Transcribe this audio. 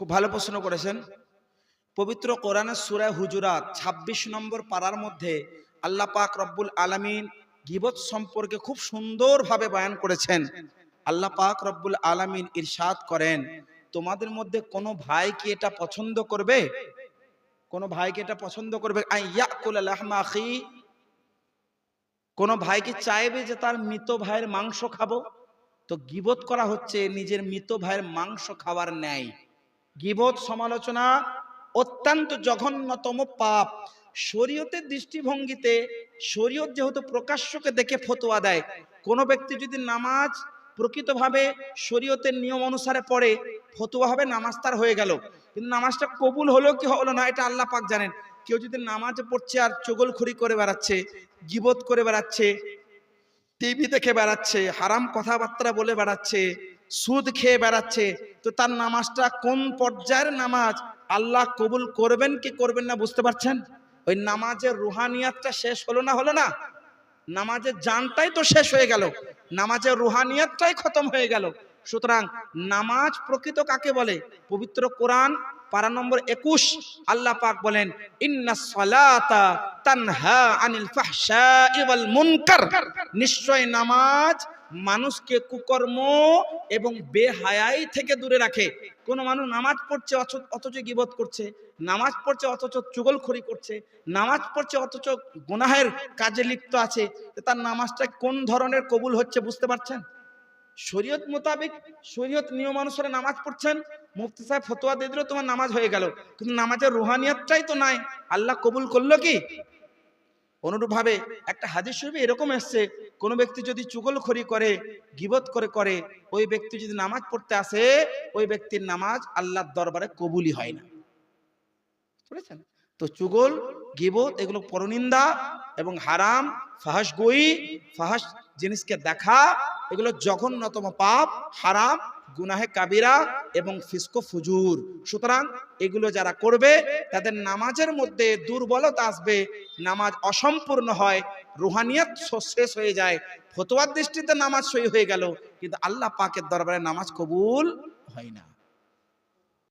খুব ভালো প্রশ্ন করেছেন। পবিত্র কোরআনের সুরায় হুজুরাত ২৬ নম্বর পাড়ার মধ্যে আল্লাহ পাক রব্বুল আলামিন গিবত সম্পর্কে খুব সুন্দরভাবে বয়ান করেছেন। আল্লাহ পাক রব্বুল আলামিন ইরশাদ করেন, তোমাদের মধ্যে কোনো ভাই কি এটা পছন্দ করবে? কোনো ভাই কি এটা পছন্দ করবে? কোনো ভাই কি চাইবে যে তার মৃত ভাইয়ের মাংস খাব? তো গিবত করা হচ্ছে নিজের মৃত ভাইয়ের মাংস খাওয়ার ন্যায়। গিবত সমালোচনা অত্যন্ত জঘন্যতম পাপ। শরীয়তের দৃষ্টিভঙ্গিতে শরীয়ত যেহেতু প্রকাশ্যকে দেখে ফতোয়া দেয়, কোনো ব্যক্তি যদি নামাজ প্রকৃতভাবে শরীয়তের নিয়ম অনুসারে পড়ে, ফতোয়া হবে, নামাজ তার হয়ে গেল। কিন্তু নামাজটা কবুল হলো কি হলো না, এটা আল্লাহ পাক জানেন। কেউ যদি নামাজে পড়ছে আর চগলখড়ি করে বেড়াচ্ছে, গিবত করে বেড়াচ্ছে, টিভি দেখে বেড়াচ্ছে, হারাম কথাবার্তা বলে বেড়াচ্ছে সুদ খেয়ে বেড়াচ্ছে। তো তার নামাজটা কোন পর্যায়ের নামাজ? আল্লাহ কবুল করবেন কি করবেন না বুঝতে পারছেন? ওই নামাজের রুহানিয়াতটা শেষ হলো না হলো না? নামাজের জানটাই তো শেষ হয়ে গেল। নামাজের রুহানিয়াতটাই খতম হয়ে গেল। সুতরাং নামাজ প্রকৃত কাকে বলে? পবিত্র কোরআন, পারা নম্বর একুশ, আল্লাহ পাক বলেন নিশ্চয় নামাজ মানুষকে কুকর্ম এবং বেহায়াই থেকে দূরে রাখে। কোন মানুষ নামাজ পড়ছে অথচ- গিবত করছে? নামাজ পড়ছে অথচ চুগলখড়ি করছে। নামাজ পড়ছে অথচ গুনাহের কাজে লিপ্ত আছে। তার নামাজটা কোন ধরনের কবুল হচ্ছে বুঝতে পারছেন? শরীয়ত মোতাবেক শরীয়ত নিয়ম অনুসারে নামাজ পড়ছেন। মুফতি সাহেব ফতোয়া দিয়ে দিল, তোমার নামাজ হয়ে গেল। কিন্তু নামাজের রুহানিয়াতটাই তো নাই। আল্লাহ কবুল করল কি? অনুরূপভাবে একটা হাদিস শরীফে এরকম এসছে কোনো ব্যক্তি যদি চুগলখড়ি করে, গিবত করে করে, ওই ব্যক্তি যদি নামাজ পড়তে আসে, ওই ব্যক্তির নামাজ আল্লাহর দরবারে কবুলই হয় না। বুঝেছেন? তো চুগল, গিবত এগুলো পরনিন্দা এবং হারাম ফাহাস গই ফাহাস জিনিসকে দেখা, এগুলো জঘন্যতম পাপ, হারাম গুনাহে কাবিরা এবং ফিসকো ফুজুর। সুতরাং এগুলো যারা করবে, তাদের নামাজের মধ্যে দুর্বলতা আসবে, নামাজ অসম্পূর্ণ হয়, রুহানিয়াত শেষ হয়ে যায়, ফতোয়ার দৃষ্টিতে নামাজ সই হয়ে গেল, কিন্তু আল্লাহ পাকের দরবারে নামাজ কবুল হয় না।